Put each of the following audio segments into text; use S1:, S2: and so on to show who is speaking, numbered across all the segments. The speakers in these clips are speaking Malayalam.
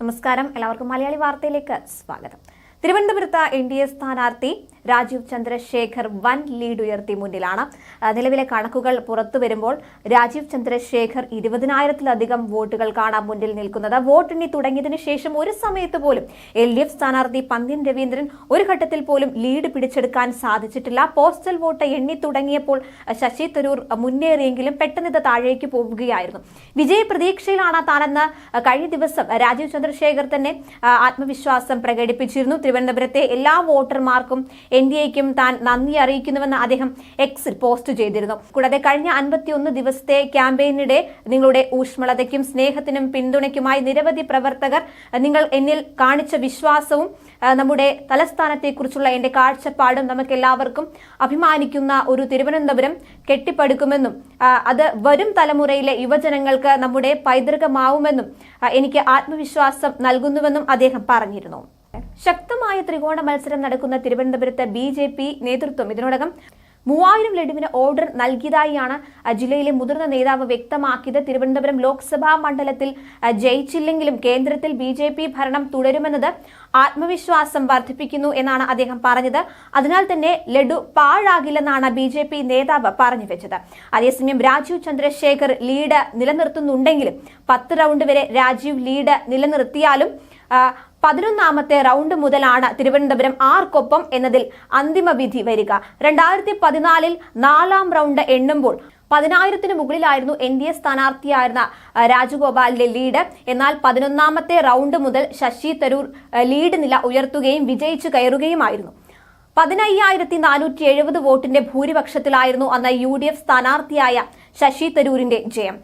S1: നമസ്കാരം. എല്ലാവർക്കും മലയാളി വാർത്തയിലേക്ക് സ്വാഗതം. തിരുവനന്തപുരത്ത് എൻ ഡി എ സ്ഥാനാർത്ഥി രാജീവ് ചന്ദ്രശേഖർ വൻ ലീഡ് ഉയർത്തി മുന്നിലാണ്. നിലവിലെ കണക്കുകൾ പുറത്തു വരുമ്പോൾ രാജീവ് ചന്ദ്രശേഖർ ഇരുപതിനായിരത്തിലധികം വോട്ടുകൾക്കാണ് മുന്നിൽ നിൽക്കുന്നത്. വോട്ടെണ്ണി തുടങ്ങിയതിന് ശേഷം ഒരു സമയത്ത് പോലും എൽ ഡി എഫ് സ്ഥാനാർത്ഥി പന്തിൻ രവീന്ദ്രൻ ഒരു ഘട്ടത്തിൽ പോലും ലീഡ് പിടിച്ചെടുക്കാൻ സാധിച്ചിട്ടില്ല. പോസ്റ്റൽ വോട്ട് എണ്ണി തുടങ്ങിയപ്പോൾ ശശി തരൂർ മുന്നേറിയെങ്കിലും പെട്ടെന്ന് ഇത് താഴേക്ക് പോവുകയായിരുന്നു. വിജയ പ്രതീക്ഷയിലാണ് താനെന്ന് കഴിഞ്ഞ ദിവസം രാജീവ് ചന്ദ്രശേഖർ തന്നെ ആത്മവിശ്വാസം പ്രകടിപ്പിച്ചിരുന്നു. തിരുവനന്തപുരത്തെ എല്ലാ വോട്ടർമാർക്കും എൻ ഡി എക്കും താൻ നന്ദി അറിയിക്കുന്നുവെന്ന് അദ്ദേഹം എക്സിൽ പോസ്റ്റ് ചെയ്തിരുന്നു. കൂടാതെ കഴിഞ്ഞ അൻപത്തിയൊന്ന് ദിവസത്തെ ക്യാമ്പയിനിടെ നിങ്ങളുടെ ഊഷ്മളതയ്ക്കും സ്നേഹത്തിനും പിന്തുണയ്ക്കുമായി നിരവധി പ്രവർത്തകർ നിങ്ങൾ എന്നിൽ കാണിച്ച വിശ്വാസവും നമ്മുടെ തലസ്ഥാനത്തെക്കുറിച്ചുള്ള എന്റെ കാഴ്ചപ്പാടും നമുക്ക് എല്ലാവർക്കും അഭിമാനിക്കുന്ന ഒരു തിരുവനന്തപുരം കെട്ടിപ്പടുക്കുമെന്നും അത് വരും തലമുറയിലെ യുവജനങ്ങൾക്ക് നമ്മുടെ പൈതൃകമാവുമെന്നും എനിക്ക് ആത്മവിശ്വാസം നൽകുന്നുവെന്നും അദ്ദേഹം പറഞ്ഞിരുന്നു. ശക്തമായ ത്രികോണ മത്സരം നടക്കുന്ന തിരുവനന്തപുരത്ത് ബി ജെ പി നേതൃത്വം. ഇതിനോടകം മൂവായിരം ലഡുവിന് ഓർഡർ നൽകിയതായാണ് ജില്ലയിലെ മുതിർന്ന നേതാവ് വ്യക്തമാക്കിയത്. തിരുവനന്തപുരം ലോക്സഭാ മണ്ഡലത്തിൽ ജയിച്ചില്ലെങ്കിലും കേന്ദ്രത്തിൽ ബി ജെ പി ഭരണം തുടരുമെന്നത് ആത്മവിശ്വാസം വർദ്ധിപ്പിക്കുന്നു എന്നാണ് അദ്ദേഹം പറഞ്ഞത്. അതിനാൽ തന്നെ ലഡു പാഴാകില്ലെന്നാണ് ബി ജെ പി നേതാവ് പറഞ്ഞു വെച്ചത്. അതേസമയം രാജീവ് ചന്ദ്രശേഖർ ലീഡ് നിലനിർത്തുന്നുണ്ടെങ്കിലും പത്ത് റൗണ്ട് വരെ രാജീവ് ലീഡ് നിലനിർത്തിയാലും പതിനൊന്നാമത്തെ റൗണ്ട് മുതലാണ് തിരുവനന്തപുരം ആർക്കൊപ്പം എന്നതിൽ അന്തിമ വിധി വരിക. രണ്ടായിരത്തി പതിനാലിൽ നാലാം റൗണ്ട് എണ്ണുമ്പോൾ പതിനായിരത്തിന് മുകളിലായിരുന്നു എൻ ഡി എ സ്ഥാനാർത്ഥിയായിരുന്ന രാജഗോപാലിന്റെ ലീഡ്. എന്നാൽ പതിനൊന്നാമത്തെ റൗണ്ട് മുതൽ ശശി തരൂർ ലീഡ് നില ഉയർത്തുകയും വിജയിച്ചു കയറുകയുമായിരുന്നു. പതിനയ്യായിരത്തി നാനൂറ്റി എഴുപത് വോട്ടിന്റെ ഭൂരിപക്ഷത്തിലായിരുന്നു അന്ന് യു ഡി എഫ് സ്ഥാനാർത്ഥിയായ ശശി തരൂരിന്റെ ജയം.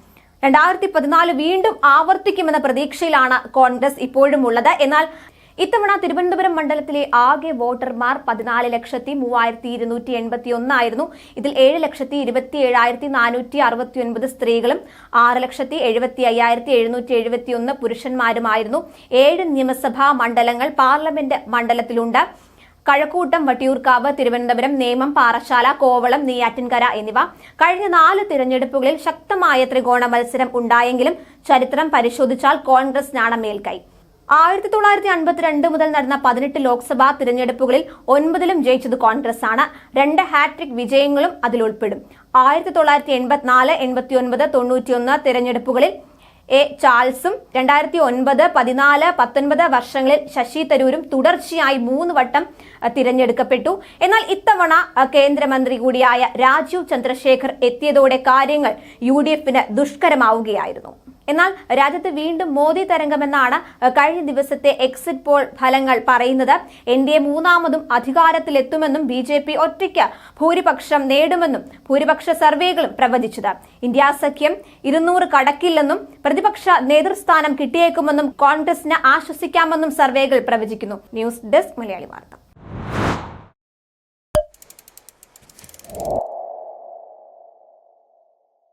S1: രണ്ടായിരത്തി പതിനാല് വീണ്ടും ആവർത്തിക്കുമെന്ന പ്രതീക്ഷയിലാണ് കോൺഗ്രസ് ഇപ്പോഴും ഉള്ളത് എന്നാൽ ഇത്തവണ തിരുവനന്തപുരം മണ്ഡലത്തിലെ ആകെ വോട്ടർമാർ പതിനാല് ലക്ഷത്തി മൂവായിരത്തി ഇരുന്നൂറ്റി എൺപത്തി ഒന്നായിരുന്നു ഇതിൽ ഏഴ് ലക്ഷത്തി ഇരുപത്തി ഏഴായിരത്തി നാനൂറ്റി അറുപത്തി ഒൻപത് സ്ത്രീകളും ആറ് ലക്ഷത്തി എഴുപത്തി അയ്യായിരത്തി എഴുന്നൂറ്റി എഴുപത്തി ഒന്ന് പുരുഷന്മാരുമായിരുന്നു. ഏഴ് നിയമസഭാ മണ്ഡലങ്ങൾ പാർലമെന്റ് മണ്ഡലത്തിലുണ്ട്. കഴക്കൂട്ടം വട്ടിയൂർക്കാവ് തിരുവനന്തപുരം നേമം പാറശാല കോവളം നെയ്യാറ്റിൻകര എന്നിവ കഴിഞ്ഞ നാല് തിരഞ്ഞെടുപ്പുകളിൽ ശക്തമായ ത്രികോണ മത്സരം ഉണ്ടായെങ്കിലും ചരിത്രം പരിശോധിച്ചാൽ കോൺഗ്രസിനാണ് മേൽക്കൈ ആയിരത്തി തൊള്ളായിരത്തി അൻപത്തിരണ്ട് മുതൽ നടന്ന പതിനെട്ട് ലോക്സഭാ തിരഞ്ഞെടുപ്പുകളിൽ ഒൻപതിലും ജയിച്ചത് കോൺഗ്രസ് ആണ് രണ്ട് ഹാട്രിക് വിജയങ്ങളും അതിൽ ഉൾപ്പെടും. ആയിരത്തി തൊള്ളായിരത്തി എൺപത്തിനാല് എൺപത്തിയൊൻപത് തൊണ്ണൂറ്റിയൊന്ന് തിരഞ്ഞെടുപ്പുകളിൽ എ ചാൾസും രണ്ടായിരത്തി ഒൻപത് പതിനാല് പത്തൊൻപത് വർഷങ്ങളിൽ ശശി തരൂരും തുടർച്ചയായി മൂന്ന് വട്ടം തിരഞ്ഞെടുക്കപ്പെട്ടു. എന്നാൽ ഇത്തവണ കേന്ദ്രമന്ത്രി കൂടിയായ രാജീവ് ചന്ദ്രശേഖർ എത്തിയതോടെ കാര്യങ്ങൾ യു ഡി എഫിന് ദുഷ്കരമാവുകയായിരുന്നു. എന്നാൽ രാജ്യത്ത് വീണ്ടും മോദി തരംഗമെന്നാണ് കഴിഞ്ഞ ദിവസത്തെ എക്സിറ്റ് പോൾ ഫലങ്ങൾ പറയുന്നത്. എൻ ഡി എ മൂന്നാമതും അധികാരത്തിലെത്തുമെന്നും ബി ജെ പി ഒറ്റയ്ക്ക് ഭൂരിപക്ഷം നേടുമെന്നും ഭൂരിപക്ഷ സർവേകളും പ്രവചിച്ചത്. ഇന്ത്യ സഖ്യം ഇരുന്നൂറ് കടക്കില്ലെന്നും പ്രതിപക്ഷ നേതൃസ്ഥാനം കിട്ടിയേക്കുമെന്നും കോൺഗ്രസിന് ആശ്വസിക്കാമെന്നും സർവേകൾ പ്രവചിക്കുന്നു. ന്യൂസ് ഡെസ്ക് മലയാളി വാർത്ത.